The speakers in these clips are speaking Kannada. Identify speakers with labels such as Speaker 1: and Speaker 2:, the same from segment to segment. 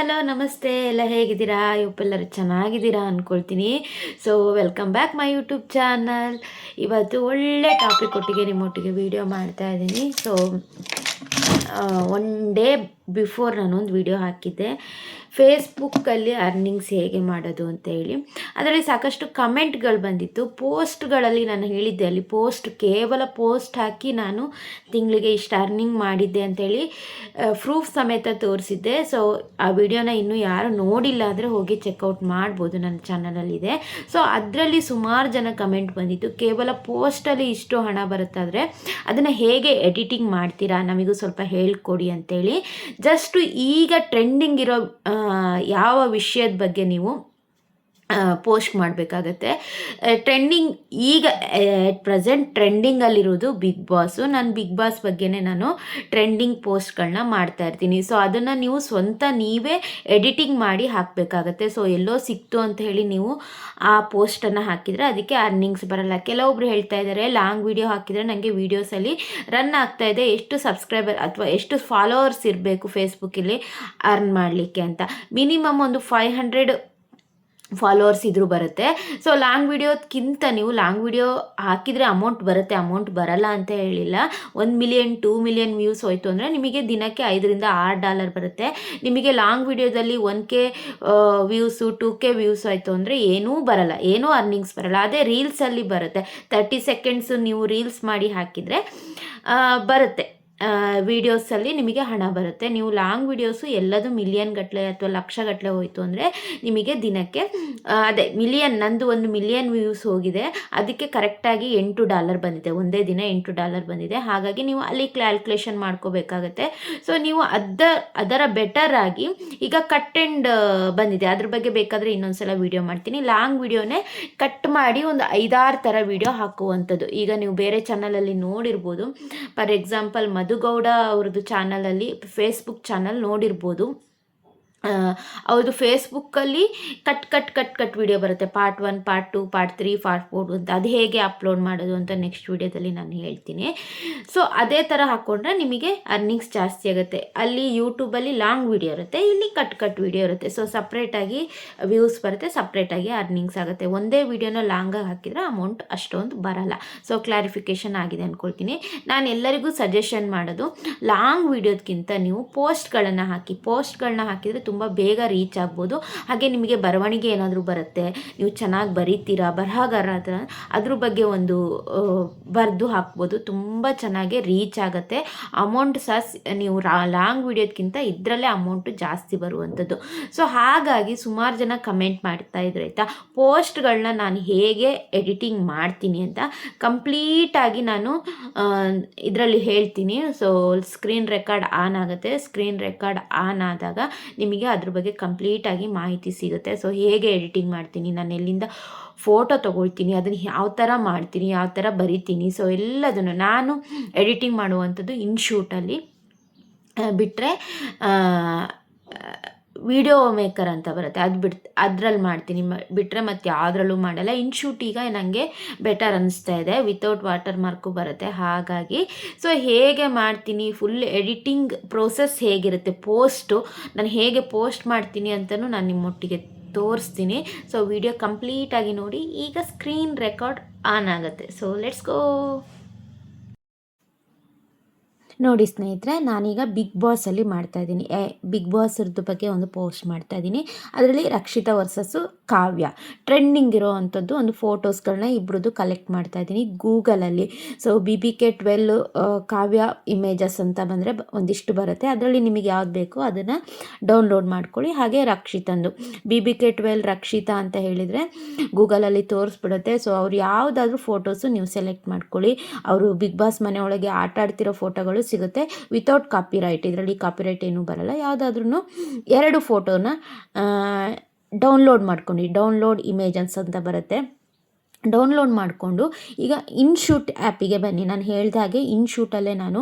Speaker 1: ಹಲೋ, ನಮಸ್ತೆ. ಎಲ್ಲ ಹೇಗಿದ್ದೀರಾ? ಇವಪ್ಪೆಲ್ಲರೂ ಚೆನ್ನಾಗಿದ್ದೀರಾ ಅಂದ್ಕೊಳ್ತೀನಿ so welcome back my YouTube channel ಇವತ್ತು ಒಳ್ಳೆ ಟಾಪಿಕ್ ಒಟ್ಟಿಗೆ ನಿಮ್ಮೊಟ್ಟಿಗೆ ವಿಡಿಯೋ ಮಾಡ್ತಾ ಇದ್ದೀನಿ. ಸೊ ಒನ್ ಡೇ ಬಿಫೋರ್ ನಾನೊಂದು ವಿಡಿಯೋ ಹಾಕಿದ್ದೆ. ಫೇಸ್ಬುಕ್ಕಲ್ಲಿ ಅರ್ನಿಂಗ್ಸ್ ಹೇಗೆ ಮಾಡೋದು ಅಂತ ಹೇಳಿ. ಅದರಲ್ಲಿ ಸಾಕಷ್ಟು ಕಮೆಂಟ್ಗಳು ಬಂದಿತ್ತು. ಪೋಸ್ಟ್ಗಳಲ್ಲಿ ನಾನು ಹೇಳಿದ್ದೆ, ಅಲ್ಲಿ ಪೋಸ್ಟ್ ಕೇವಲ ಪೋಸ್ಟ್ ಹಾಕಿ ನಾನು ತಿಂಗಳಿಗೆ ಇಷ್ಟು ಅರ್ನಿಂಗ್ ಮಾಡಿದ್ದೆ ಅಂತೇಳಿ ಪ್ರೂಫ್ ಸಮೇತ ತೋರಿಸಿದ್ದೆ. ಸೊ ಆ ವಿಡಿಯೋನ ಇನ್ನೂ ಯಾರು ನೋಡಿಲ್ಲ ಅಂದರೆ ಹೋಗಿ ಚೆಕ್ಔಟ್ ಮಾಡ್ಬೋದು ನನ್ನ ಚಾನಲಲ್ಲಿದೆ ಸೊ ಅದರಲ್ಲಿ ಸುಮಾರು ಜನ ಕಮೆಂಟ್ ಬಂದಿತ್ತು. ಕೇವಲ ಪೋಸ್ಟಲ್ಲಿ ಇಷ್ಟು ಹಣ ಬರುತ್ತಾದರೆ ಅದನ್ನು ಹೇಗೆ ಎಡಿಟಿಂಗ್ ಮಾಡ್ತೀರಾ? ನಮಗೂ ಸ್ವಲ್ಪ ಹೇಳ್ಕೊಡಿ ಅಂತೇಳಿ ಜಸ್ಟು ಈಗ ಟ್ರೆಂಡಿಂಗ್ ಇರೋ ಯಾವ ವಿಷಯದ ಬಗ್ಗೆ ನೀವು ಪೋಸ್ಟ್ ಮಾಡಬೇಕಾಗತ್ತೆ. ಟ್ರೆಂಡಿಂಗ್ ಈಗ ಎಟ್ ಪ್ರೆಸೆಂಟ್ ಟ್ರೆಂಡಿಂಗಲ್ಲಿರೋದು ಬಿಗ್ ಬಾಸು. ನಾನು ಬಿಗ್ ಬಾಸ್ ಬಗ್ಗೆನೇ ನಾನು ಟ್ರೆಂಡಿಂಗ್ ಪೋಸ್ಟ್ಗಳನ್ನ ಮಾಡ್ತಾ ಇರ್ತೀನಿ. ಸೊ, ಅದನ್ನು ನೀವು ಸ್ವಂತ ನೀವೇ ಎಡಿಟಿಂಗ್ ಮಾಡಿ ಹಾಕಬೇಕಾಗತ್ತೆ. ಸೊ, ಎಲ್ಲೋ ಸಿಕ್ತು ಅಂತ ಹೇಳಿ ನೀವು ಆ ಪೋಸ್ಟನ್ನು ಹಾಕಿದರೆ ಅದಕ್ಕೆ ಅರ್ನಿಂಗ್ಸ್ ಬರಲ್ಲ. ಕೆಲವೊಬ್ರು ಹೇಳ್ತಾ ಇದ್ದಾರೆ ಲಾಂಗ್ ವಿಡಿಯೋ ಹಾಕಿದರೆ ನನಗೆ ವೀಡಿಯೋಸಲ್ಲಿ ರನ್ ಆಗ್ತಾ ಇದೆ. ಎಷ್ಟು ಸಬ್ಸ್ಕ್ರೈಬರ್ ಅಥವಾ ಎಷ್ಟು ಫಾಲೋವರ್ಸ್ ಇರಬೇಕು ಫೇಸ್ಬುಕ್ಕಲ್ಲಿ ಅರ್ನ್ ಮಾಡಲಿಕ್ಕೆ ಅಂತ. ಮಿನಿಮಮ್ ಒಂದು ಫೈವ್ ಹಂಡ್ರೆಡ್ ಫಾಲೋವರ್ಸ್ ಇದ್ರೂ ಬರುತ್ತೆ. ಸೊ ಲಾಂಗ್ ವಿಡಿಯೋಕ್ಕಿಂತ ನೀವು ಲಾಂಗ್ ವಿಡಿಯೋ ಹಾಕಿದರೆ ಅಮೌಂಟ್ ಬರುತ್ತೆ ಅಮೌಂಟ್ ಬರಲ್ಲ ಅಂತ ಹೇಳಿಲ್ಲ. ಒಂದು ಮಿಲಿಯನ್ ಟೂ ಮಿಲಿಯನ್ ವ್ಯೂಸ್ ಹೋಯ್ತು ಅಂದರೆ ನಿಮಗೆ ದಿನಕ್ಕೆ ಐದರಿಂದ ಆರು ಡಾಲರ್ ಬರುತ್ತೆ. ನಿಮಗೆ ಲಾಂಗ್ ವಿಡಿಯೋದಲ್ಲಿ one K views two K views ಆಯಿತು ಅಂದರೆ ಏನೂ ಬರಲ್ಲ. ಏನೂ ಅರ್ನಿಂಗ್ಸ್ ಬರಲ್ಲ. ಅದೇ ರೀಲ್ಸಲ್ಲಿ ಬರುತ್ತೆ. ತರ್ಟಿ ಸೆಕೆಂಡ್ಸು ನೀವು ರೀಲ್ಸ್ ಮಾಡಿ ಹಾಕಿದರೆ ಬರುತ್ತೆ. ವೀಡಿಯೋಸಲ್ಲಿ ನಿಮಗೆ ಹಣ ಬರುತ್ತೆ. ನೀವು ಲಾಂಗ್ ವೀಡಿಯೋಸು ಎಲ್ಲದು ಮಿಲಿಯನ್ ಗಟ್ಟಲೆ ಅಥವಾ ಲಕ್ಷ ಗಟ್ಟಲೆ ಹೋಯಿತು ಅಂದರೆ ನಿಮಗೆ ದಿನಕ್ಕೆ ಅದೇ ಮಿಲಿಯನ್ ನಂದು ಒಂದು ಮಿಲಿಯನ್ ವ್ಯೂಸ್ ಹೋಗಿದೆ. ಅದಕ್ಕೆ ಕರೆಕ್ಟಾಗಿ ಎಂಟು ಡಾಲರ್ ಬಂದಿದೆ. ಒಂದೇ ದಿನ ಎಂಟು ಡಾಲರ್ ಬಂದಿದೆ. ಹಾಗಾಗಿ ನೀವು ಅಲ್ಲಿ ಕ್ಯಾಲ್ಕುಲೇಷನ್ ಮಾಡ್ಕೋಬೇಕಾಗತ್ತೆ. ಸೊ ನೀವು ಅದ ಅದರ ಬೆಟರ್ ಆಗಿ ಈಗ ಕಟ್ ಆ್ಯಂಡ್ ಬಂದಿದೆ. ಅದ್ರ ಬಗ್ಗೆ ಬೇಕಾದರೆ ಇನ್ನೊಂದ್ಸಲ ವೀಡಿಯೋ ಮಾಡ್ತೀನಿ. ಲಾಂಗ್ ವೀಡಿಯೋನೇ ಕಟ್ ಮಾಡಿ ಒಂದು ಐದಾರು ಥರ ವೀಡಿಯೋ ಹಾಕುವಂಥದ್ದು. ಈಗ ನೀವು ಬೇರೆ ಚಾನಲಲ್ಲಿ ನೋಡಿರ್ಬೋದು. ಫಾರ್ ಎಕ್ಸಾಂಪಲ್ ಮದ್ ಮಧುಗೌಡ ಅವ್ರದ್ದು ಚಾನಲಲ್ಲಿ ಫೇಸ್ಬುಕ್ ಚಾನಲ್ ನೋಡಿರ್ಬೋದು. ಅವ್ರದ್ದು ಫೇಸ್ಬುಕ್ಕಲ್ಲಿ cut cut cut cut video ಬರುತ್ತೆ. Part one part two part three part four ಅಂತ. ಅದು ಹೇಗೆ ಅಪ್ಲೋಡ್ ಮಾಡೋದು ಅಂತ ನೆಕ್ಸ್ಟ್ ವಿಡಿಯೋದಲ್ಲಿ ನಾನು ಹೇಳ್ತೀನಿ. ಸೊ ಅದೇ ಥರ ಹಾಕ್ಕೊಂಡ್ರೆ ನಿಮಗೆ ಅರ್ನಿಂಗ್ಸ್ ಜಾಸ್ತಿ ಆಗುತ್ತೆ. ಅಲ್ಲಿ ಯೂಟ್ಯೂಬಲ್ಲಿ ಲಾಂಗ್ ವಿಡಿಯೋ ಇರುತ್ತೆ, ಇಲ್ಲಿ ಕಟ್ ಕಟ್ ವಿಡಿಯೋ ಇರುತ್ತೆ. ಸೊ ಸಪ್ರೇಟಾಗಿ ವ್ಯೂಸ್ ಬರುತ್ತೆ ಸಪ್ರೇಟಾಗಿ ಅರ್ನಿಂಗ್ಸ್ ಆಗುತ್ತೆ. ಒಂದೇ ವಿಡಿಯೋನ ಲಾಂಗಾಗಿ ಹಾಕಿದರೆ ಅಮೌಂಟ್ ಅಷ್ಟೊಂದು ಬರಲ್ಲ. ಸೊ ಕ್ಲಾರಿಫಿಕೇಷನ್ ಆಗಿದೆ ಅಂದ್ಕೊಳ್ತೀನಿ ನಾನು ಎಲ್ಲರಿಗೂ ಸಜೆಷನ್ ಮಾಡೋದು ಲಾಂಗ್ ವಿಡಿಯೋದಕ್ಕಿಂತ ನೀವು ಪೋಸ್ಟ್ಗಳನ್ನು ಹಾಕಿ ಪೋಸ್ಟ್ಗಳನ್ನ ಹಾಕಿದರೆ ತುಂಬ ಬೇಗ ರೀಚ್ ಆಗ್ಬೋದು. ಹಾಗೆ ನಿಮಗೆ ಬರವಣಿಗೆ ಏನಾದರೂ ಬರುತ್ತೆ, ನೀವು ಚೆನ್ನಾಗಿ ಬರೀತೀರಾ ಬರಹಗಾರ ಅದ್ರ ಬಗ್ಗೆ ಒಂದು ಬರೆದು ಹಾಕ್ಬೋದು. ತುಂಬ ಚೆನ್ನಾಗಿ ರೀಚ್ ಆಗುತ್ತೆ. ಅಮೌಂಟ್ ಸಹ ನೀವು ಲಾಂಗ್ ವಿಡಿಯೋದಕ್ಕಿಂತ ಇದರಲ್ಲೇ ಅಮೌಂಟು ಜಾಸ್ತಿ ಬರುವಂಥದ್ದು. ಸೊ ಹಾಗಾಗಿ ಸುಮಾರು ಜನ ಕಮೆಂಟ್ ಮಾಡ್ತಾ ಇದ್ರು, ಆಯಿತಾ? ಪೋಸ್ಟ್ಗಳನ್ನ ನಾನು ಹೇಗೆ ಎಡಿಟಿಂಗ್ ಮಾಡ್ತೀನಿ ಅಂತ ಕಂಪ್ಲೀಟಾಗಿ ನಾನು ಇದರಲ್ಲಿ ಹೇಳ್ತೀನಿ. ಸೊ ಸ್ಕ್ರೀನ್ ರೆಕಾರ್ಡ್ ಆನ್ ಆಗುತ್ತೆ. ಸ್ಕ್ರೀನ್ ರೆಕಾರ್ಡ್ ಆನ್ ಆದಾಗ ನಿಮಗೆ ನಿಮಗೆ ಅದ್ರ ಬಗ್ಗೆ ಕಂಪ್ಲೀಟಾಗಿ ಮಾಹಿತಿ ಸಿಗುತ್ತೆ. ಸೊ ಹೇಗೆ ಎಡಿಟಿಂಗ್ ಮಾಡ್ತೀನಿ, ನಾನು ಎಲ್ಲಿಂದ ಫೋಟೋ ತೊಗೊಳ್ತೀನಿ, ಅದನ್ನು ಯಾವ ಥರ ಮಾಡ್ತೀನಿ, ಯಾವ ಥರ ಬರಿತೀನಿ ಸೊ ಎಲ್ಲದನ್ನು ನಾನು ಎಡಿಟಿಂಗ್ ಮಾಡುವಂಥದ್ದು ಇನ್ಶೂಟಲ್ಲಿ ಬಿಟ್ಟರೆ ವಿಡಿಯೋ ಮೇಕರ್ ಅಂತ ಬರುತ್ತೆ. ಅದು ಬಿಡ್ ಅದ್ರಲ್ಲಿ ಮಾಡ್ತೀನಿ. ಬಿಟ್ಟರೆ ಮತ್ತು ಯಾವುದ್ರಲ್ಲೂ ಮಾಡಲ್ಲ. ಇನ್ಶೂಟ್ ಈಗ ನನಗೆ ಬೆಟರ್ ಅನಿಸ್ತಾ ಇದೆ. ವಿತೌಟ್ ವಾಟರ್ ಮಾರ್ಕು ಬರುತ್ತೆ. ಹಾಗಾಗಿ ಸೊ ಹೇಗೆ ಮಾಡ್ತೀನಿ? ಫುಲ್ ಎಡಿಟಿಂಗ್ ಪ್ರೋಸೆಸ್ ಹೇಗಿರುತ್ತೆ? ಪೋಸ್ಟು ನಾನು ಹೇಗೆ ಪೋಸ್ಟ್ ಮಾಡ್ತೀನಿ ಅಂತಲೂ ನಾನು ನಿಮ್ಮೊಟ್ಟಿಗೆ ತೋರಿಸ್ತೀನಿ. ಸೊ ವಿಡಿಯೋ ಕಂಪ್ಲೀಟಾಗಿ ನೋಡಿ. ಈಗ ಸ್ಕ್ರೀನ್ ರೆಕಾರ್ಡ್ ಆನ್ ಆಗುತ್ತೆ. ಸೊ ಲೆಟ್ಸ್ ಗೋ ನೋಡಿ ಸ್ನೇಹಿತರೆ, ನಾನೀಗ ಬಿಗ್ ಬಾಸಲ್ಲಿ ಮಾಡ್ತಾಯಿದ್ದೀನಿ ಬಿಗ್ ಬಾಸ್ರದ್ದು ಬಗ್ಗೆ ಒಂದು ಪೋಸ್ಟ್ ಮಾಡ್ತಾ ಇದ್ದೀನಿ. ಅದರಲ್ಲಿ ರಕ್ಷಿತಾ ವರ್ಸಸ್ಸು ಕಾವ್ಯ. ಟ್ರೆಂಡಿಂಗ್ ಇರೋ ಅಂಥದ್ದು ಒಂದು ಫೋಟೋಸ್ಗಳನ್ನ ಇಬ್ಬರದ್ದು ಕಲೆಕ್ಟ್ ಮಾಡ್ತಾ ಇದ್ದೀನಿ ಗೂಗಲಲ್ಲಿ so B B K twelve Kavya images ಅಂತ ಬಂದರೆ ಒಂದಿಷ್ಟು ಬರುತ್ತೆ. ಅದರಲ್ಲಿ ನಿಮಗೆ ಯಾವ್ದು ಬೇಕೋ ಅದನ್ನು ಡೌನ್ಲೋಡ್ ಮಾಡ್ಕೊಳ್ಳಿ. ಹಾಗೆ ರಕ್ಷಿತಂದು. B B K twelve Rakshita ಅಂತ ಹೇಳಿದರೆ ಗೂಗಲಲ್ಲಿ ತೋರಿಸ್ಬಿಡುತ್ತೆ. ಸೊ ಅವ್ರು ಯಾವುದಾದ್ರೂ ಫೋಟೋಸು ನೀವು ಸೆಲೆಕ್ಟ್ ಮಾಡ್ಕೊಳ್ಳಿ. ಅವರು ಬಿಗ್ ಬಾಸ್ ಮನೆಯೊಳಗೆ ಆಟ ಆಡ್ತಿರೋ ಫೋಟೋಗಳು ಸಿಗುತ್ತೆ ವಿತೌಟ್ ಕಾಪಿರೈಟ್ ಇದರಲ್ಲಿ ಕಾಪಿರೈಟ್ ಏನೂ ಬರಲ್ಲ. ಯಾವುದಾದ್ರೂ ಎರಡು ಫೋಟೋನ ಡೌನ್ಲೋಡ್ ಮಾಡ್ಕೊಂಡು ಡೌನ್ಲೋಡ್ ಇಮೇಜನ್ಸ್ ಅಂತ ಬರುತ್ತೆ. ಡೌನ್ಲೋಡ್ ಮಾಡಿಕೊಂಡು ಈಗ ಇನ್ಶೂಟ್ ಆ್ಯಪಿಗೆ ಬನ್ನಿ. ನಾನು ಹೇಳಿದ ಹಾಗೆ ಇನ್ಶೂಟಲ್ಲೇ ನಾನು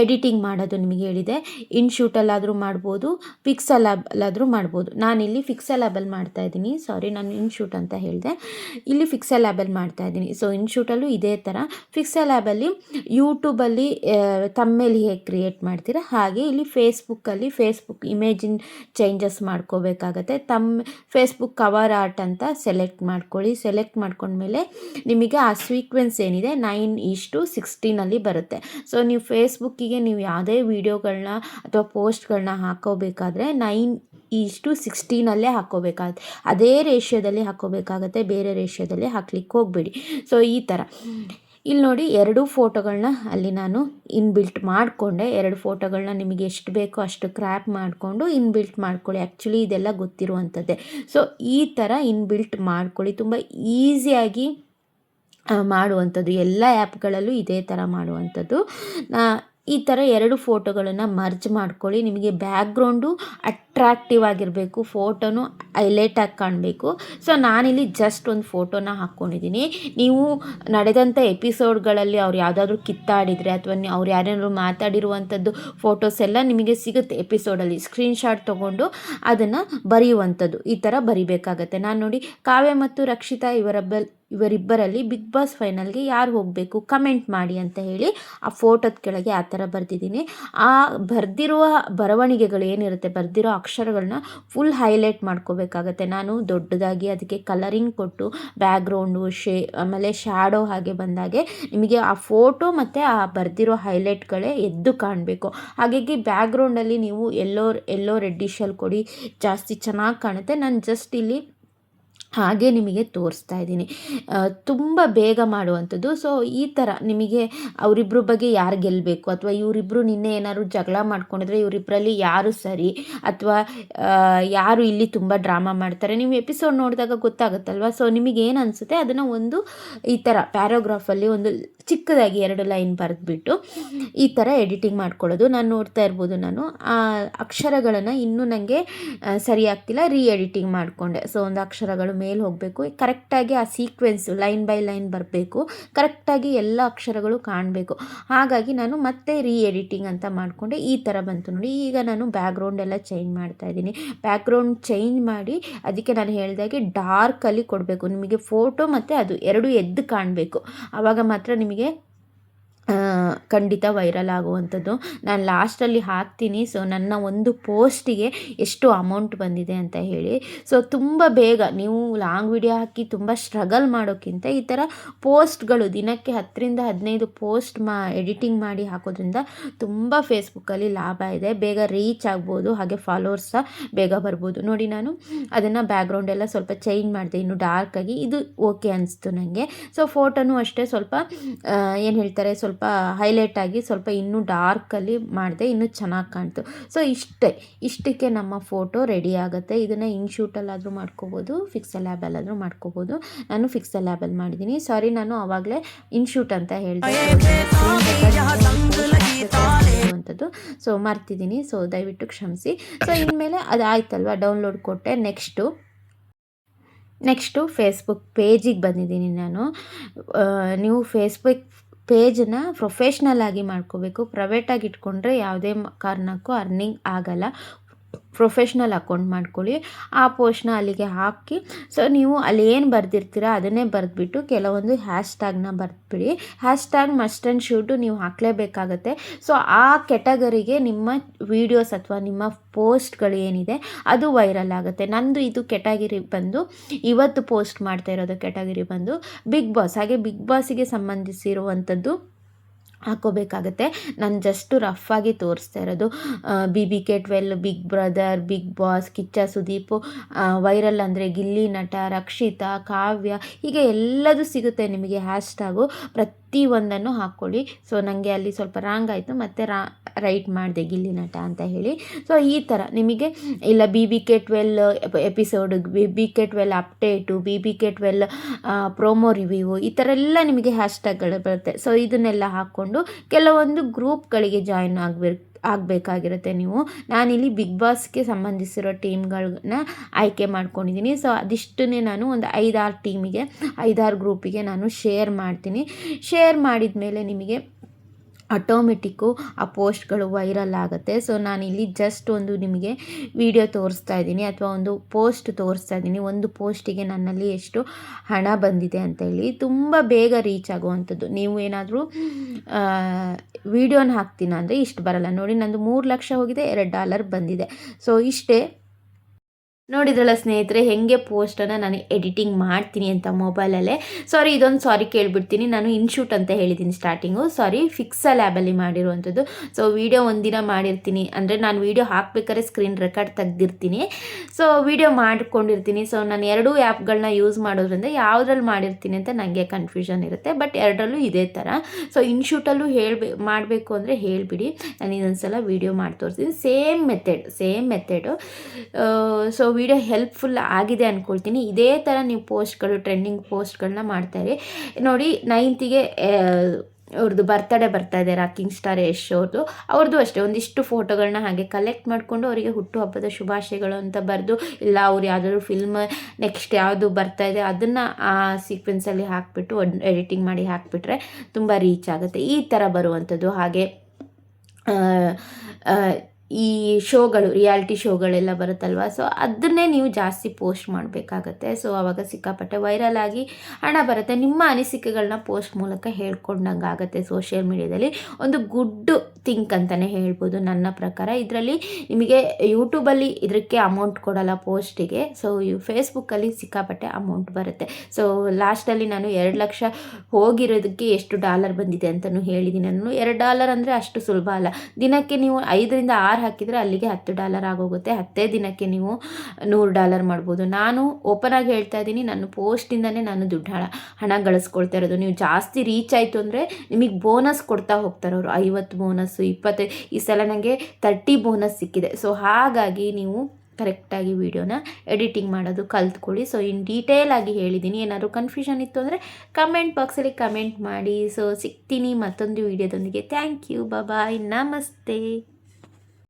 Speaker 1: ಎಡಿಟಿಂಗ್ ಮಾಡೋದು ನಿಮಗೆ ಹೇಳಿದೆ. ಇನ್ಶೂಟಲ್ಲಾದರೂ ಮಾಡ್ಬೋದು ಪಿಕ್ಸಲ್ ಆ್ಯಬಲ್ಲಾದರೂ ಮಾಡ್ಬೋದು. ನಾನಿಲ್ಲಿ ಫಿಕ್ಸಲ್ ಆ್ಯಬಲ್ ಮಾಡ್ತಾ ಇದ್ದೀನಿ. ಸಾರಿ ನಾನು ಇನ್ಶೂಟ್ ಅಂತ ಹೇಳಿದೆ. ಇಲ್ಲಿ ಫಿಕ್ಸಲ್ ಆ್ಯಬಲ್ ಮಾಡ್ತಾ ಇದ್ದೀನಿ. ಸೊ ಇನ್ಶೂಟಲ್ಲೂ ಇದೇ ಥರ. ಫಿಕ್ಸಲ್ ಆ್ಯಬಲ್ಲಿ ಯೂಟ್ಯೂಬಲ್ಲಿ ತಮ್ಮೇಲಿ ಹೇಗೆ ಕ್ರಿಯೇಟ್ ಮಾಡ್ತೀರಾ? ಹಾಗೆ ಇಲ್ಲಿ ಫೇಸ್ಬುಕ್ಕಲ್ಲಿ ಫೇಸ್ಬುಕ್ ಇಮೇಜಿನ್ ಚೇಂಜಸ್ ಮಾಡ್ಕೋಬೇಕಾಗತ್ತೆ. ತಮ್ಮ ಫೇಸ್ಬುಕ್ ಕವರ್ ಆರ್ಟ್ ಅಂತ ಸೆಲೆಕ್ಟ್ ಮಾಡ್ಕೊಳ್ಳಿ. ಸೆಲೆಕ್ಟ್ ಮಾಡ್ಕೊಂಡ್ಮೇಲೆ ನಿಮಗೆ ಆ ಸೀಕ್ವೆನ್ಸ್ ಏನಿದೆ ನೈನ್ ಇಷ್ಟು ಸಿಕ್ಸ್ಟೀನಲ್ಲಿ ಬರುತ್ತೆ. ಸೊ ನೀವು ಫೇಸ್ಬುಕ್ಕಿಗೆ ನೀವು ಯಾವುದೇ ವೀಡಿಯೋಗಳನ್ನ ಅಥವಾ ಪೋಸ್ಟ್ಗಳನ್ನ ಹಾಕೋಬೇಕಾದ್ರೆ ನೈನ್ ಇಷ್ಟು ಸಿಕ್ಸ್ಟೀನಲ್ಲೇ ಹಾಕೋಬೇಕಾಗುತ್ತೆ. ಅದೇ ರೇಷ್ಯೋದಲ್ಲಿ ಹಾಕೋಬೇಕಾಗತ್ತೆ, ಬೇರೆ ರೇಷ್ಯೋದಲ್ಲಿ ಹಾಕ್ಲಿಕ್ಕೆ ಹೋಗಬೇಡಿ. ಸೊ ಈ ಥರ. ಇಲ್ಲಿ ನೋಡಿ ಎರಡು ಫೋಟೋಗಳನ್ನ ಅಲ್ಲಿ ನಾನು ಇನ್ಬಿಲ್ಟ್ ಮಾಡಿಕೊಂಡೆ. ಎರಡು ಫೋಟೋಗಳನ್ನ ನಿಮಗೆ ಎಷ್ಟು ಬೇಕೋ ಅಷ್ಟು ಕ್ರ್ಯಾಪ್ ಮಾಡಿಕೊಂಡು ಇನ್ಬಿಲ್ಟ್ ಮಾಡ್ಕೊಳ್ಳಿ. ಆ್ಯಕ್ಚುಲಿ ಇದೆಲ್ಲ ಗೊತ್ತಿರುವಂಥದ್ದೇ. ಸೊ ಈ ಥರ ಇನ್ಬಿಲ್ಟ್ ಮಾಡ್ಕೊಳ್ಳಿ. ತುಂಬ ಈಸಿಯಾಗಿ ಮಾಡುವಂಥದ್ದು. ಎಲ್ಲ ಆ್ಯಪ್ಗಳಲ್ಲೂ ಇದೇ ಥರ ಮಾಡುವಂಥದ್ದು. ಈ ಥರ ಎರಡು ಫೋಟೋಗಳನ್ನು ಮರ್ಜ್ ಮಾಡ್ಕೊಳ್ಳಿ. ನಿಮಗೆ ಬ್ಯಾಕ್ಗ್ರೌಂಡು ಅಟ್ರಾಕ್ಟಿವ್ ಆಗಿರಬೇಕು ಫೋಟೋನು ಹೈಲೈಟಾಗಿ ಕಾಣಬೇಕು. ಸೊ ನಾನಿಲ್ಲಿ ಜಸ್ಟ್ ಒಂದು ಫೋಟೋನ ಹಾಕ್ಕೊಂಡಿದ್ದೀನಿ ನೀವು ನಡೆದಂಥ ಎಪಿಸೋಡ್ಗಳಲ್ಲಿ ಅವ್ರು ಯಾವುದಾದ್ರೂ ಕಿತ್ತಾಡಿದರೆ ಅಥವಾ ಅವ್ರು ಯಾರೇನಾದ್ರು ಮಾತಾಡಿರುವಂಥದ್ದು ಫೋಟೋಸ್ ಎಲ್ಲ ನಿಮಗೆ ಸಿಗುತ್ತೆ ಎಪಿಸೋಡಲ್ಲಿ ಸ್ಕ್ರೀನ್ಶಾಟ್ ತೊಗೊಂಡು ಅದನ್ನು ಬರೆಯುವಂಥದ್ದು. ಈ ಥರ ಬರಿಬೇಕಾಗತ್ತೆ. ನಾನು ನೋಡಿ ಕಾವ್ಯ ಮತ್ತು ರಕ್ಷಿತಾ ಇವರ ಇವರಿಬ್ಬರಲ್ಲಿ ಬಿಗ್ ಬಾಸ್ ಫೈನಲ್ಗೆ ಯಾರು ಹೋಗಬೇಕು? ಕಮೆಂಟ್ ಮಾಡಿ ಅಂತ ಹೇಳಿ ಆ ಫೋಟೋದ ಕೆಳಗೆ ಆ ಥರ ಬರೆದಿದ್ದೀನಿ. ಆ ಬರೆದಿರುವ ಬರವಣಿಗೆಗಳು ಏನಿರುತ್ತೆ? ಬರೆದಿರೋ ಅಕ್ಷರಗಳನ್ನ ಫುಲ್ ಹೈಲೈಟ್ ಮಾಡ್ಕೋಬೇಕಾಗತ್ತೆ. ನಾನು ದೊಡ್ಡದಾಗಿ ಅದಕ್ಕೆ ಕಲರಿಂಗ್ ಕೊಟ್ಟು ಬ್ಯಾಕ್ಗ್ರೌಂಡು ಶೇ, ಆಮೇಲೆ ಶ್ಯಾಡೋ ಹಾಗೆ ಬಂದಾಗೆ ನಿಮಗೆ ಆ ಫೋಟೋ ಮತ್ತು ಆ ಬರೆದಿರೋ ಹೈಲೈಟ್ಗಳೇ ಎದ್ದು ಕಾಣಬೇಕು. ಹಾಗಾಗಿ ಬ್ಯಾಕ್ಗ್ರೌಂಡಲ್ಲಿ ನೀವು ಎಲ್ಲೋ ಎಲ್ಲೋ ರೆಡ್ಡಿಶಲ್ಲಿ ಕೊಡಿ, ಜಾಸ್ತಿ ಚೆನ್ನಾಗಿ ಕಾಣುತ್ತೆ. ನಾನು ಜಸ್ಟ್ ಇಲ್ಲಿ ಹಾಗೆ ನಿಮಗೆ ತೋರಿಸ್ತಾ ಇದ್ದೀನಿ. ತುಂಬ ಬೇಗ ಮಾಡುವಂಥದ್ದು. ಸೊ ಈ ಥರ ನಿಮಗೆ ಅವರಿಬ್ಬರ ಬಗ್ಗೆ ಯಾರು ಗೆಲ್ಲಬೇಕು ಅಥವಾ ಇವರಿಬ್ಬರು ನಿನ್ನೆ ಏನಾದ್ರು ಜಗಳ ಮಾಡ್ಕೊಂಡಿದ್ರೆ ಇವರಿಬ್ಬರಲ್ಲಿ ಯಾರು ಸರಿ? ಅಥವಾ ಯಾರು ಇಲ್ಲಿ ತುಂಬ ಡ್ರಾಮಾ ಮಾಡ್ತಾರೆ? ನೀವು ಎಪಿಸೋಡ್ ನೋಡಿದಾಗ ಗೊತ್ತಾಗುತ್ತಲ್ವ? ಸೊ ನಿಮಗೆ ಏನು ಅನಿಸುತ್ತೆ? ಅದನ್ನು ಒಂದು ಈ ಥರ ಪ್ಯಾರಾಗ್ರಾಫಲ್ಲಿ ಒಂದು ಚಿಕ್ಕದಾಗಿ ಎರಡು ಲೈನ್ ಬರೆದ್ಬಿಟ್ಟು ಈ ಥರ ಎಡಿಟಿಂಗ್ ಮಾಡ್ಕೊಳ್ಳೋದು. ನಾನು ನೋಡ್ತಾ ಇರ್ಬೋದು ನಾನು. ಆ ಅಕ್ಷರಗಳನ್ನು ಇನ್ನೂ ನನಗೆ ಸರಿಯಾಗ್ತಿಲ್ಲ. ರೀ ಎಡಿಟಿಂಗ್ ಮಾಡಿಕೊಂಡೆ. ಸೊ ಒಂದು ಅಕ್ಷರಗಳು ಮೇಲೆ ಹೋಗಬೇಕು. ಕರೆಕ್ಟಾಗಿ ಆ ಸೀಕ್ವೆನ್ಸು ಲೈನ್ ಬೈ ಲೈನ್ ಬರಬೇಕು. ಕರೆಕ್ಟಾಗಿ ಎಲ್ಲ ಅಕ್ಷರಗಳು ಕಾಣಬೇಕು. ಹಾಗಾಗಿ ನಾನು ಮತ್ತೆ ರೀ ಎಡಿಟಿಂಗ್ ಅಂತ ಮಾಡಿಕೊಂಡೆ. ಈ ಥರ ಬಂತು ನೋಡಿ. ಈಗ ನಾನು ಬ್ಯಾಕ್ಗ್ರೌಂಡ್ ಎಲ್ಲ ಚೇಂಜ್ ಮಾಡ್ತಾ ಇದ್ದೀನಿ. ಬ್ಯಾಕ್ಗ್ರೌಂಡ್ ಚೇಂಜ್ ಮಾಡಿ ಅದಕ್ಕೆ ನಾನು ಹೇಳಿದಾಗೆ ಡಾರ್ಕಲ್ಲಿ ಕೊಡಬೇಕು. ನಿಮಗೆ ಫೋಟೋ ಮತ್ತು ಅದು ಎರಡು ಎದ್ದು ಕಾಣಬೇಕು. ಆವಾಗ ಮಾತ್ರ ನಿಮಗೆ ಖಂಡಿತ ವೈರಲ್ ಆಗುವಂಥದ್ದು. ನಾನು ಲಾಸ್ಟಲ್ಲಿ ಹಾಕ್ತೀನಿ. ಸೊ ನನ್ನ ಒಂದು ಪೋಸ್ಟಿಗೆ ಎಷ್ಟು ಅಮೌಂಟ್ ಬಂದಿದೆ ಅಂತ ಹೇಳಿ. ಸೊ ತುಂಬ ಬೇಗ ನೀವು ಲಾಂಗ್ ವಿಡಿಯೋ ಹಾಕಿ ತುಂಬ ಸ್ಟ್ರಗಲ್ ಮಾಡೋಕ್ಕಿಂತ ಈ ಥರ ಪೋಸ್ಟ್ಗಳು ದಿನಕ್ಕೆ ಹತ್ತರಿಂದ ಹದಿನೈದು ಪೋಸ್ಟ್ ಮಾ ಎಡಿಟಿಂಗ್ ಮಾಡಿ ಹಾಕೋದ್ರಿಂದ ತುಂಬ ಫೇಸ್ಬುಕ್ಕಲ್ಲಿ ಲಾಭ ಇದೆ. ಬೇಗ ರೀಚ್ ಆಗ್ಬೋದು. ಹಾಗೆ ಫಾಲೋವರ್ಸ್ ಸಹ ಬೇಗ ಬರ್ಬೋದು. ನೋಡಿ ನಾನು ಅದನ್ನು ಬ್ಯಾಕ್ಗ್ರೌಂಡ್ ಎಲ್ಲ ಸ್ವಲ್ಪ ಚೇಂಜ್ ಮಾಡಿದೆ. ಇನ್ನು ಡಾರ್ಕಾಗಿ ಇದು ಓಕೆ ಅನಿಸ್ತು ನನಗೆ ಸೊ ಫೋಟೋನೂ ಅಷ್ಟೇ ಸ್ವಲ್ಪ ಏನು ಹೇಳ್ತಾರೆ? ಸ್ವಲ್ಪ ಸ್ವಲ್ಪ ಹೈಲೈಟ್ ಆಗಿ ಸ್ವಲ್ಪ ಇನ್ನೂ ಡಾರ್ಕಲ್ಲಿ ಮಾಡಿದೆ, ಇನ್ನೂ ಚೆನ್ನಾಗಿ ಕಾಣ್ತು. ಸೊ ಇಷ್ಟೇ, ಇಷ್ಟಕ್ಕೆ ನಮ್ಮ ಫೋಟೋ ರೆಡಿ ಆಗುತ್ತೆ. ಇದನ್ನು ಇನ್ಶೂಟಲ್ಲಾದರೂ ಮಾಡ್ಕೋಬೋದು ಫಿಕ್ಸಲ್ ಲ್ಯಾಬಲ್ಲಾದರೂ ಮಾಡ್ಕೋಬೋದು. ನಾನು ಫಿಕ್ಸಲ್ ಲ್ಯಾಬಲ್ಲಿ ಮಾಡಿದ್ದೀನಿ. ಸಾರಿ ನಾನು ಆವಾಗಲೇ ಇನ್ಶೂಟ್ ಅಂತ ಹೇಳಿದೆ. ಸೊ ಮರ್ತಿದ್ದೀನಿ. ಸೊ ದಯವಿಟ್ಟು ಕ್ಷಮಿಸಿ. ಸೊ ಇನ್ಮೇಲೆ ಅದು ಆಯ್ತಲ್ವಾ? ಡೌನ್ಲೋಡ್ ಕೊಟ್ಟೆ. ನೆಕ್ಸ್ಟು ನೆಕ್ಸ್ಟು ಫೇಸ್ಬುಕ್ ಪೇಜಿಗೆ ಬಂದಿದ್ದೀನಿ ನಾನು. ನೀವು ಫೇಸ್ಬುಕ್ ಪೇಜನ್ನ ಪ್ರೊಫೆಷ್ನಲ್ ಆಗಿ ಮಾಡ್ಕೋಬೇಕು. ಪ್ರೈವೇಟಾಗಿ ಇಟ್ಕೊಂಡ್ರೆ ಯಾವುದೇ ಕಾರಣಕ್ಕೂ ಅರ್ನಿಂಗ್ ಆಗಲ್ಲ. ಪ್ರೊಫೆಷ್ನಲ್ ಅಕೌಂಟ್ ಮಾಡ್ಕೊಳ್ಳಿ. ಆ ಪೋಸ್ಟ್ನ ಅಲ್ಲಿಗೆ ಹಾಕಿ. ಸೊ, ನೀವು ಅಲ್ಲಿ ಏನು ಬರೆದಿರ್ತೀರ ಅದನ್ನೇ ಬರೆದ್ಬಿಟ್ಟು ಕೆಲವೊಂದು ಹ್ಯಾಶ್ ಟ್ಯಾಗ್ನ ಬರೆದ್ಬಿಡಿ. Hash tag must and should ನೀವು ಹಾಕಲೇಬೇಕಾಗತ್ತೆ. ಸೊ, ಆ ಕೆಟಗರಿಗೆ ನಿಮ್ಮ ವೀಡಿಯೋಸ್ ಅಥವಾ ನಿಮ್ಮ ಪೋಸ್ಟ್ಗಳು ಏನಿದೆ ಅದು ವೈರಲ್ ಆಗುತ್ತೆ. ನಂದು ಇದು ಕೆಟಗರಿ ಬಂದು, ಇವತ್ತು ಪೋಸ್ಟ್ ಮಾಡ್ತಾ ಇರೋದು ಕೆಟಗರಿ ಬಂದು, ಬಿಗ್ ಬಾಸ್. ಹಾಗೆ ಬಿಗ್ ಬಾಸಿಗೆ ಸಂಬಂಧಿಸಿರುವಂಥದ್ದು ಹಾಕೋಬೇಕಾಗತ್ತೆ. ನಾನು ಜಸ್ಟು ರಫಾಗಿ ತೋರಿಸ್ತಾ ಇರೋದು B B K twelve big brother big boss Kichcha Sudeep viral ಅಂದರೆ ಗಿಲ್ಲಿ, ನಟ, ರಕ್ಷಿತಾ, ಕಾವ್ಯ, ಹೀಗೆ ಎಲ್ಲದೂ ಸಿಗುತ್ತೆ ನಿಮಗೆ ಹ್ಯಾಶ್ಟ್ಯಾಗು ಪ್ರತಿ ಒಂದನ್ನು ಹಾಕ್ಕೊಳ್ಳಿ. ಸೊ ನನಗೆ ಅಲ್ಲಿ ಸ್ವಲ್ಪ ರಾಂಗ್ ಆಯಿತು. ಮತ್ತು ರಾ, ರೈಟ್ ಮಾಡಿದೆ ಗಿಲ್ಲಿ ನಟ ಅಂತ ಹೇಳಿ. ಸೊ ಈ ಥರ ನಿಮಗೆ, ಇಲ್ಲ B B K twelve episode B B K twelve update B B K twelve promo review ಈ ಥರ ಎಲ್ಲ ನಿಮಗೆ ಹ್ಯಾಶ್ಟ್ಯಾಗ್ಗಳು ಬರುತ್ತೆ. ಸೊ ಇದನ್ನೆಲ್ಲ ಹಾಕ್ಕೊಂಡು ಕೆಲವೊಂದು ಗ್ರೂಪ್ಗಳಿಗೆ ಜಾಯಿನ್ ಆಗಬೇಕು. ಆಗಬೇಕಾಗಿರುತ್ತೆ ನೀವು. ನಾನಿಲ್ಲಿ ಬಿಗ್ ಬಾಸ್ಗೆ ಸಂಬಂಧಿಸಿರೋ ಟೀಮ್ಗಳನ್ನ ಆಯ್ಕೆ ಮಾಡ್ಕೊಂಡಿದ್ದೀನಿ. ಸೊ ಅದಿಷ್ಟನ್ನೇ ನಾನು ಒಂದು ಐದಾರು ಟೀಮಿಗೆ ಐದಾರು ಗ್ರೂಪಿಗೆ ನಾನು ಶೇರ್ ಮಾಡ್ತೀನಿ. ಶೇರ್ ಮಾಡಿದ ಮೇಲೆ ನಿಮಗೆ ಆಟೋಮೆಟಿಕ್ಕು ಆ ಪೋಸ್ಟ್ಗಳು ವೈರಲ್ ಆಗುತ್ತೆ. ಸೊ ನಾನಿಲ್ಲಿ ಜಸ್ಟ್ ಒಂದು ನಿಮಗೆ ವಿಡಿಯೋ ತೋರಿಸ್ತಾ ಇದ್ದೀನಿ, ಅಥವಾ ಒಂದು ಪೋಸ್ಟ್ ತೋರಿಸ್ತಾ ಇದ್ದೀನಿ. ಒಂದು ಪೋಸ್ಟಿಗೆ ನನ್ನಲ್ಲಿ ಎಷ್ಟು ಹಣ ಬಂದಿದೆ ಅಂತೇಳಿ ತುಂಬ ಬೇಗ ರೀಚ್ ಆಗುವಂಥದ್ದು. ನೀವು ಏನಾದರೂ ವಿಡಿಯೋನ ಹಾಕ್ತೀನಿ ಅಂದರೆ ಇಷ್ಟು ಬರಲ್ಲ. ನೋಡಿ, ನಂದು ಮೂರು ಲಕ್ಷ ಹೋಗಿದೆ, ಎರಡು ಡಾಲರ್ ಬಂದಿದೆ. ಸೊ ಇಷ್ಟೇ. ನೋಡಿದ್ರಲ್ಲ ಸ್ನೇಹಿತರೆ, ಹೆಂಗೆ ಪೋಸ್ಟನ್ನು ನಾನು ಎಡಿಟಿಂಗ್ ಮಾಡ್ತೀನಿ ಅಂತ ಮೊಬೈಲಲ್ಲೇ ಸಾರಿ ಇದೊಂದು ಸಾರಿ ಕೇಳಿಬಿಡ್ತೀನಿ. ನಾನು ಇನ್ಶೂಟ್ ಅಂತ ಹೇಳಿದ್ದೀನಿ ಸ್ಟಾರ್ಟಿಂಗು ಸಾರಿ ಫಿಕ್ಸ ಲ್ಯಾಬಲ್ಲಿ ಮಾಡಿರುವಂಥದ್ದು. ಸೊ ವೀಡಿಯೋ ಒಂದಿನ ಮಾಡಿರ್ತೀನಿ. ಅಂದರೆ ನಾನು ವೀಡಿಯೋ ಹಾಕ್ಬೇಕಾದ್ರೆ ಸ್ಕ್ರೀನ್ ರೆಕಾರ್ಡ್ ತೆಗ್ದಿರ್ತೀನಿ. ಸೊ ವೀಡಿಯೋ ಮಾಡಿಕೊಂಡಿರ್ತೀನಿ. ಸೊ ನಾನು ಎರಡೂ ಆ್ಯಪ್ಗಳನ್ನ ಯೂಸ್ ಮಾಡೋದ್ರಿಂದ ಯಾವುದ್ರಲ್ಲಿ ಮಾಡಿರ್ತೀನಿ ಅಂತ ನನಗೆ ಕನ್ಫ್ಯೂಷನ್ ಇರುತ್ತೆ. ಬಟ್ ಎರಡರಲ್ಲೂ ಇದೇ ಥರ ಸೊ ಇನ್ಶೂಟಲ್ಲೂ ಹೇಳಬೇ, ಮಾಡಬೇಕು ಅಂದರೆ ಹೇಳಿಬಿಡಿ. ನಾನು ಇದೊಂದು ಸಲ ವೀಡಿಯೋ ಮಾಡಿ ತೋರಿಸ್ತೀನಿ same method same method so video helpful ಆಗಿದೆ ಅಂದ್ಕೊಳ್ತೀನಿ ಇದೇ ಥರ ನೀವು ಪೋಸ್ಟ್ಗಳು ಟ್ರೆಂಡಿಂಗ್ ಪೋಸ್ಟ್ಗಳನ್ನ ಮಾಡ್ತಾರೆ. ನೋಡಿ ನೈನ್ತಿಗೆ ಅವ್ರದ್ದು ಬರ್ತಡೇ ಬರ್ತಾ ಇದೆ ರಾಕಿಂಗ್ ಸ್ಟಾರ್ ಯಶ್ ಅವ್ರದ್ದು ಅವ್ರದ್ದು ಅಷ್ಟೇ, ಒಂದಿಷ್ಟು ಫೋಟೋಗಳನ್ನ ಹಾಗೆ ಕಲೆಕ್ಟ್ ಮಾಡಿಕೊಂಡು ಅವರಿಗೆ ಹುಟ್ಟುಹಬ್ಬದ ಶುಭಾಶಯಗಳು ಅಂತ ಬರೆದು, ಇಲ್ಲ ಅವ್ರು ಯಾವುದಾದ್ರು ಫಿಲ್ಮ್ ನೆಕ್ಸ್ಟ್ ಯಾವುದು ಬರ್ತಾ ಇದೆ, ಅದನ್ನು ಆ ಸೀಕ್ವೆನ್ಸಲ್ಲಿ ಹಾಕಿಬಿಟ್ಟು ಎಡಿಟಿಂಗ್ ಮಾಡಿ ಹಾಕಿಬಿಟ್ರೆ ತುಂಬ ರೀಚ್ ಆಗುತ್ತೆ. ಈ ಥರ ಬರುವಂಥದ್ದು. ಹಾಗೆ ಈ ಶೋಗಳು ರಿಯಾಲಿಟಿ ಶೋಗಳೆಲ್ಲ ಬರುತ್ತಲ್ವ? ಸೊ ಅದನ್ನೇ ನೀವು ಜಾಸ್ತಿ ಪೋಸ್ಟ್ ಮಾಡಬೇಕಾಗತ್ತೆ. ಸೊ ಆವಾಗ ಸಿಕ್ಕಾಪಟ್ಟೆ ವೈರಲ್ ಆಗಿ ಹಣ ಬರುತ್ತೆ. ನಿಮ್ಮ ಅನಿಸಿಕೆಗಳನ್ನ ಪೋಸ್ಟ್ ಮೂಲಕ ಹೇಳ್ಕೊಂಡಂಗೆ ಆಗುತ್ತೆ ಸೋಷಿಯಲ್ ಮೀಡಿಯಾದಲ್ಲಿ ಒಂದು ಗುಡ್ ಥಿಂಕ್ ಅಂತಲೇ ಹೇಳ್ಬೋದು ನನ್ನ ಪ್ರಕಾರ. ಇದರಲ್ಲಿ ನಿಮಗೆ ಯೂಟ್ಯೂಬಲ್ಲಿ ಇದಕ್ಕೆ ಅಮೌಂಟ್ ಕೊಡಲ್ಲ ಪೋಸ್ಟಿಗೆ ಸೊ ಫೇಸ್ಬುಕ್ಕಲ್ಲಿ ಸಿಕ್ಕಾಪಟ್ಟೆ ಅಮೌಂಟ್ ಬರುತ್ತೆ. ಸೊ ಲಾಸ್ಟಲ್ಲಿ ನಾನು ಎರಡು ಲಕ್ಷ ಹೋಗಿರೋದಕ್ಕೆ ಎಷ್ಟು ಡಾಲರ್ ಬಂದಿದೆ ಅಂತಲೂ ಹೇಳಿದ್ದೀನಿ ನಾನು ಎರಡು ಡಾಲರ್ ಅಂದರೆ ಅಷ್ಟು ಸುಲಭ ಅಲ್ಲ. ದಿನಕ್ಕೆ ನೀವು ಐದರಿಂದ ಆರು ಹಾಕಿದರೆ ಅಲ್ಲಿಗೆ ಹತ್ತು ಡಾಲರ್ ಆಗೋಗುತ್ತೆ. ಹತ್ತೇ ದಿನಕ್ಕೆ ನೀವು ನೂರು ಡಾಲರ್ ಮಾಡ್ಬೋದು. ನಾನು ಓಪನ್ ಆಗಿ ಹೇಳ್ತಾ ಇದ್ದೀನಿ, ನನ್ನ ಪೋಸ್ಟಿಂದನೇ ನಾನು ದುಡ್ಡು ಹಣ ಹಣ ಗಳಿಸ್ಕೊಳ್ತಾ ಇರೋದು. ನೀವು ಜಾಸ್ತಿ ರೀಚ್ ಆಯಿತು ಅಂದರೆ ನಿಮಗೆ ಬೋನಸ್ ಕೊಡ್ತಾ ಹೋಗ್ತಾರೆ ಅವರು ಐವತ್ತು ಬೋನಸ್ಸು ಇಪ್ಪತ್ತೈದು ಈ ಸಲ ನನಗೆ ತರ್ಟಿ ಬೋನಸ್ ಸಿಕ್ಕಿದೆ. ಸೊ ಹಾಗಾಗಿ ನೀವು ಕರೆಕ್ಟಾಗಿ ವೀಡಿಯೋನ ಎಡಿಟಿಂಗ್ ಮಾಡೋದು ಕಲ್ತ್ಕೊಳ್ಳಿ. ಸೊ ಇನ್ ಡೀಟೇಲ್ ಆಗಿ ಹೇಳಿದ್ದೀನಿ ಏನಾದರೂ ಕನ್ಫ್ಯೂಷನ್ ಇತ್ತು ಅಂದರೆ ಕಮೆಂಟ್ ಬಾಕ್ಸಲ್ಲಿ ಕಮೆಂಟ್ ಮಾಡಿ. ಸೊ ಸಿಗ್ತೀನಿ ಮತ್ತೊಂದು ವೀಡಿಯೋದೊಂದಿಗೆ ಥ್ಯಾಂಕ್ ಯು ಬಾಯ್ ನಮಸ್ತೆ.